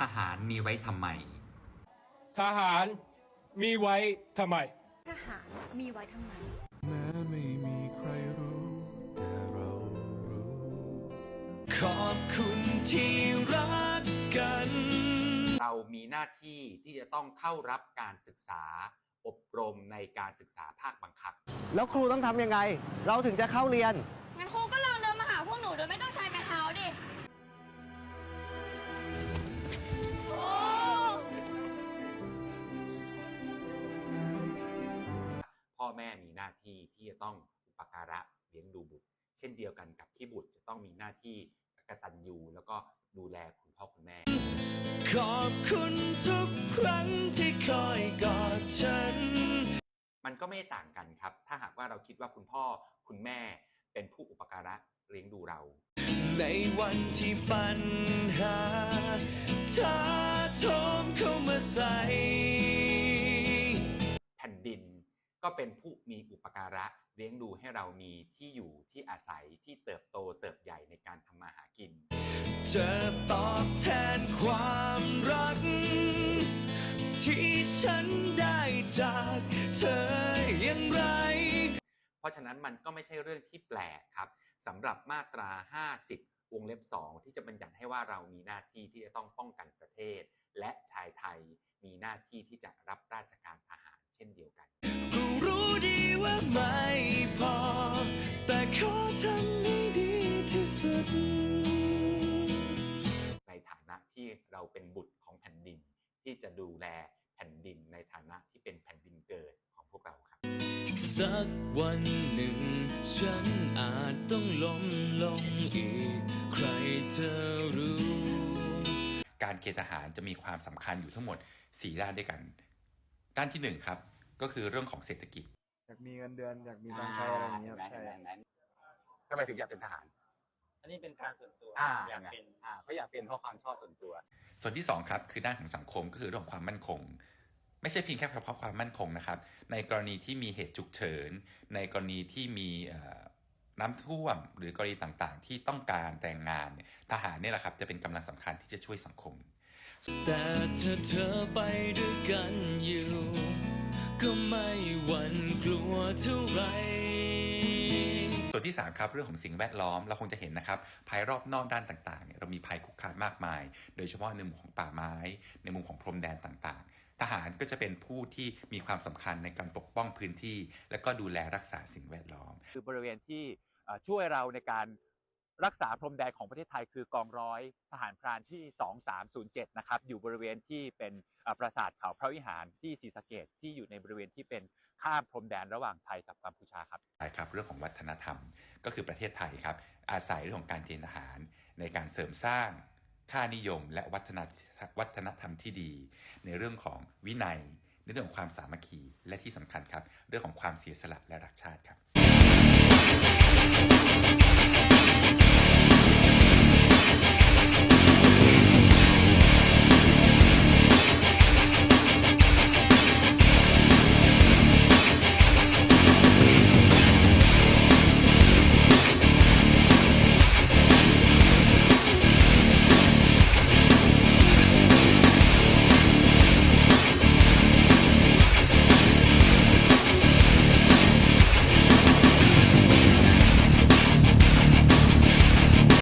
ทหารมีไว้ทำไม ทหารมีไว้ทำไม ทหารมีไว้ทำไม แม้ไม่มีใครรู้ แต่เรารู้ ขอบคุณที่รักกัน เรามีหน้าที่ที่จะต้องเข้ารับการศึกษาอบรมในการศึกษาภาคบังคับ แล้วครูต้องทำยังไง เราถึงจะเข้าเรียน ม่มีหน้าที่ที่จะต้องอุปการะเลี้ยงดูบุตร เช่นเดียวกันกับที่บุตรจะต้องมีหน้าที่กตัญญูแล้วก็ดูแลคุณพ่อคุณแม่ ขอบคุณทุกครั้งที่คอยกอดฉัน มันก็ไม่ต่างกันครับ ถ้าหากว่าเราคิดว่าคุณพ่อคุณแม่เป็นผู้อุปการะเลี้ยงดูเรา ในวันที่ปัญหาท้า ก็เป็นผู้มีอุปการะเลี้ยงดูให้เรามีที่อยู่ที่อาศัยที่เติบโตเติบใหญ่ในการทำมาหากิน จะตอบแทนความรัก ที่ฉันได้จากเธออย่างไร เพราะฉะนั้นมันก็ไม่ใช่เรื่องที่แปลกครับสำหรับมาตรา 50 วงเล็บ 2 ที่จะบัญญัติให้ว่าเรามีหน้าที่ที่จะต้องป้องกันประเทศ และชายไทยมีหน้าที่ที่จะรับราชการทหารเช่นเดียวกันก็รู้ดีว่าไม่พอ แต่ขอทำให้ดีที่สุด ในฐานะที่เราเป็นบุตรของแผ่นดิน ที่จะดูแลแผ่นดินในฐานะที่เป็นแผ่นดินเกิดของพวกเราครับ สักวันหนึ่ง ฉันอาจต้องล้มลงอีก ใครจะรู้ การเกณฑ์ทหารจะมีความสำคัญอยู่ทั้งหมด4ด้านด้วยกัน ด้านที่1ครับ ก็คือเรื่องของเศรษฐกิจ อยากมีเงินเดือนอยากมีตังค์ใช้อะไรอย่างเงี้ยครับใช่ ทำไมถึงอยากเป็นทหารอันนี้เป็นการส่วนตัวอ่าอยากเป็นอ่าเขาอยากเป็นเพราะความชอบส่วนตัว ส่วนที่2ครับคือด้านของสังคมก็คือเรื่องของความมั่นคง ไม่ใช่เพียงแค่เฉพาะความมั่นคงนะครับ ในกรณีที่มีเหตุฉุกเฉิน ในกรณีที่มีเอ่อน้ำท่วมหรือกรณีต่างๆ ที่ต้องการแรงงานเนี่ยทหารเนี่ยแหละครับจะเป็นกำลังสำคัญที่จะช่วยสังคม แต่ถ้าเธอไปด้วยกันอยู่ ก็ไม่หวั่นกลัวเท่าไหรส่วนที่ 3 ครับ เรื่องของสิ่งแวดล้อมเราคงจะเห็นนะครับภายรอบนอกด้านต่างๆเนี่ยเรามีภัยคุกคามมากมาย โดยเฉพาะในมุมของป่าไม้ ในมุมของพรมแดนต่างๆ ทหารก็จะเป็นผู้ที่มีความสำคัญในการปกป้องพื้นที่ และก็ดูแลรักษาสิ่งแวดล้อม คือบริเวณที่เอ่อช่วยเราในการ รักษาพรมแดนของประเทศไทยคือกองร้อยทหารพรานที่ 2307 นะครับ อยู่บริเวณที่เป็นปราสาทเขาพระวิหารที่ศรีสะเกดที่อยู่ในบริเวณที่เป็นข้ามพรมแดนระหว่างไทยกับกัมพูชาครับใช่ครับ เรื่องของวัฒนธรรมก็คือประเทศไทยครับ อาศัยเรื่องของการเกณฑ์ทหาร ในการเสริมสร้างค่านิยม และวัฒนวัฒนธรรมที่ดี ในเรื่องของวินัย ในเรื่องของความสามัคคีและที่สำคัญครับ เรื่องของความเสียสละและรักชาติครับ